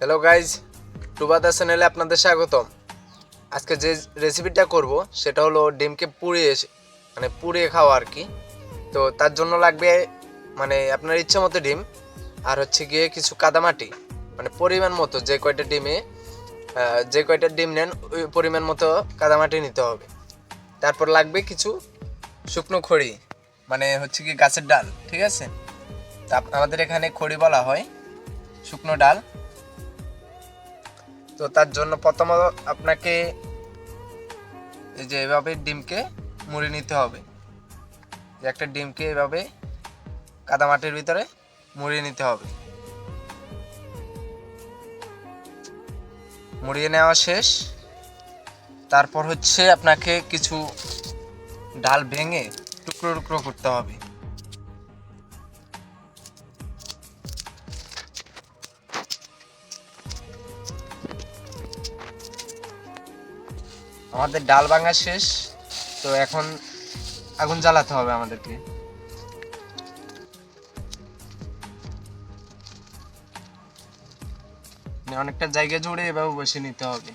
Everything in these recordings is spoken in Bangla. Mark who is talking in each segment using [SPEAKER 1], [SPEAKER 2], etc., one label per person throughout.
[SPEAKER 1] হ্যালো গাইজ টুবাদা চ্যানেলে আপনাদের স্বাগতম। আজকে যে রেসিপিটা করব, সেটা হলো ডিমকে পুড়িয়ে মানে পুড়িয়ে খাওয়া আর কি। তো তার জন্য লাগবে মানে আপনার ইচ্ছা মতো ডিম, আর হচ্ছে গিয়ে কিছু কাদামাটি। মানে পরিমাণ মতো যে কয়টা ডিমে যে কয়টা ডিম নেন, ওই পরিমাণ মতো কাদামাটি নিতে হবে। তারপর লাগবে কিছু শুকনো খড়ি মানে হচ্ছে কি গাছের ডাল, ঠিক আছে? তা আমাদের এখানে খড়ি বলা হয়, শুকনো ডাল। তো তার জন্য প্রথমত আপনাকে এই যে এভাবে ডিমকে মুড়ে নিতে হবে। যে একটা ডিমকে এভাবে কাদামাটির ভিতরে মুড়িয়ে নিতে হবে। মুড়িয়ে নেওয়া শেষ। তারপর হচ্ছে আপনাকে কিছু ডাল ভেঙে টুকরো টুকরো করতে হবে। আমাদের ডাল ভাঙা শেষ, তো এখন আগুন জ্বালাতে হবে আমাদেরকে। মানে অনেকটা জায়গা জুড়ে এভাবে বসে নিতে হবে।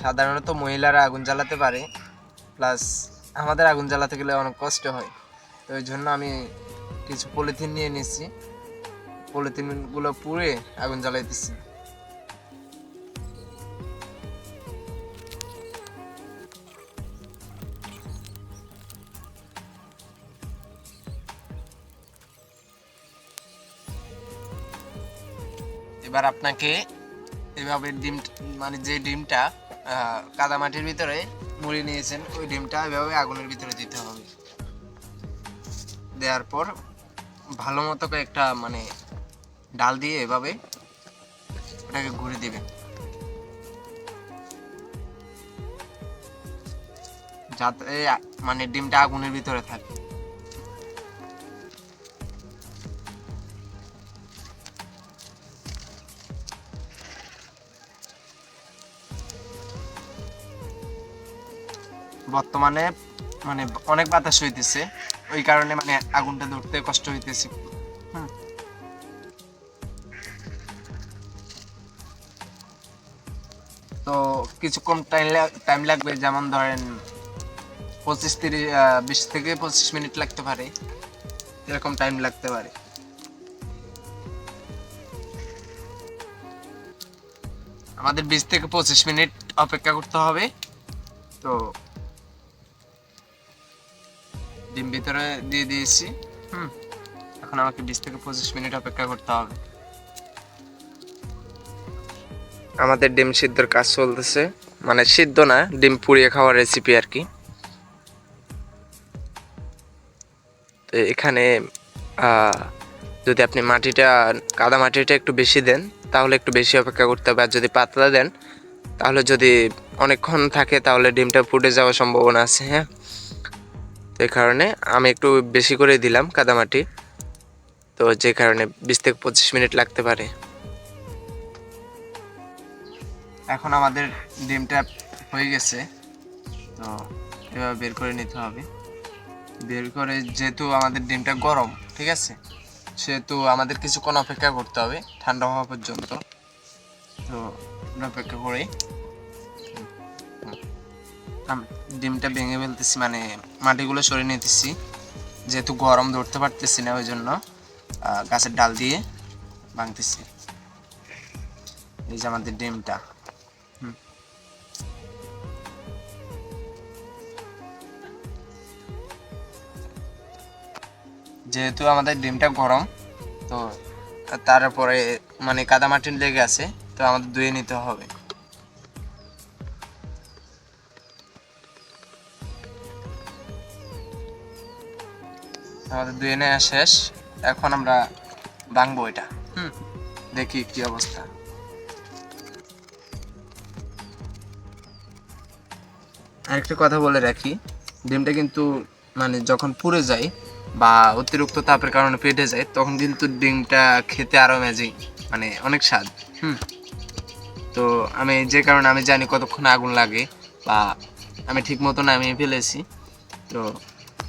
[SPEAKER 1] সাধারণত মহিলারা আগুন জ্বালাতে পারে, প্লাস আমাদের আগুন জ্বালাতে গেলে অনেক কষ্ট হয়। তো ওই জন্য আমি কিছু পলিথিন নিয়ে নিচ্ছি পলিথিনগুলো পুড়ে আগুন জ্বালাই দিচ্ছি এবার আপনাকে এভাবে ডিম মানে যে ডিমটা কাদামাটির ভিতরে মুড়ি নিয়েছেন, ওই ডিমটা এভাবে আগুনের ভিতরে দিতে হবে। দেওয়ার পর ভালো মতো একটা মানে ডাল দিয়ে এভাবে ওটাকে ঘুরে দিবেন। যাতে মানে ডিমটা আগুনের ভিতরে থাকে। বর্তমানে মানে অনেক বাতাস হইতেছে। ওই কারণে মানে আগুনটা ধরতে কষ্ট হইতেছে। তো কিছুক্ষণ টাইম টাইম লাগবে, যেমন ধরেন পঁচিশ তিরিশ বিশ থেকে পঁচিশ মিনিট লাগতে পারে। এরকম টাইম লাগতে পারে। আমাদের বিশ থেকে পঁচিশ মিনিট অপেক্ষা করতে হবে। তো ডিম ভিতরে দিয়ে দিয়েছি। হুম, এখন আমাকে বিশ থেকে পঁচিশ মিনিট অপেক্ষা করতে হবে। আমাদের ডিম সিদ্ধর কাজ চলতেছে। মানে সিদ্ধ না, ডিম পুড়িয়ে খাওয়ার রেসিপি আর কি। তো এখানে যদি আপনি মাটিটা, কাদা মাটিটা একটু বেশি দেন, তাহলে একটু বেশি অপেক্ষা করতে হবে। আর যদি পাতলা দেন, তাহলে যদি অনেকক্ষণ থাকে, তাহলে ডিমটা ফুটে যাওয়ার সম্ভাবনা আছে হ্যাঁ? এই কারণে আমি একটু বেশি করে দিলাম কাদামাটি। তো যে কারণে বিশ থেকে পঁচিশ মিনিট লাগতে পারে। এখন আমাদের ডিমটা হয়ে গেছে। তো এভাবে বের করে নিতে হবে। বের করে যেহেতু আমাদের ডিমটা গরম, ঠিক আছে? সেহেতু আমাদের কিছুক্ষণ অপেক্ষা করতে হবে ঠান্ডা হওয়া পর্যন্ত। তো অপেক্ষা করি। ডিমটা ভেঙে ফেলতেছি মানে মাটিগুলো সরিয়ে নিতেছি। যেহেতু গরম ধরতে পারতেছি না ওই জন্য গাছের ডাল দিয়ে ভাঙতেছি। এই যে আমাদের ডিমটা। যেহেতু আমাদের ডিমটা গরম, তো তারপরে মানে কাদামাটি লেগে আছে, তো আমাদের ধুয়ে নিতে হবে। আমাদের ধুয়ে নেওয়া শেষ। এখন আমরা ভাঙবো এটা। হুম, দেখি কি অবস্থা। আরেকটা কথা বলে রাখি, ডিমটা কিন্তু মানে যখন পুড়ে যায় বা অতিরিক্ত তাপের কারণে পেটে যায়, তখন কিন্তু ডিমটা খেতে আরও ম্যাজিং মানে অনেক স্বাদ। হুম, তো আমি যে কারণে আমি জানি কতক্ষণ আগুন লাগে বা আমি ঠিক মতো নামিয়ে ফেলেছি। তো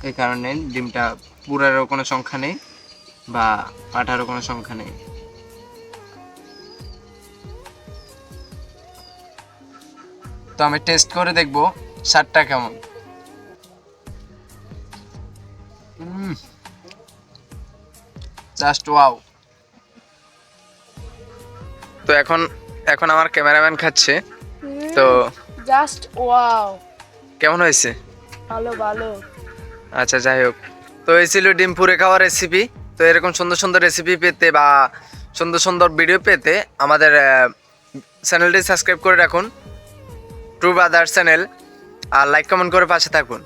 [SPEAKER 1] এই কারণে ডিমটা পুরারও কোনো সংখ্যা নেই বা পাঠারও কোনো সংখ্যা নেই। তো আমি টেস্ট করে দেখব স্বাদটা কেমন। জাস্ট ওয়াও তো এখন এখন আমার ক্যামেরাম্যান খাচ্ছে তো
[SPEAKER 2] জাস্ট ওয়াও
[SPEAKER 1] কেমন হয়েছে?
[SPEAKER 2] ভালো ভালো।
[SPEAKER 1] আচ্ছা যাই হোক। তো এই ছিল ডিম পুরে খাওয়ার রেসিপি তো এরকম সুন্দর সুন্দর রেসিপি পেতে বা সুন্দর সুন্দর ভিডিও পেতে আমাদের চ্যানেলটি সাবস্ক্রাইব করে রাখুন। ট্রু ব্রাদার চ্যানেল আর লাইক কমেন্ট করে পাশে থাকুন।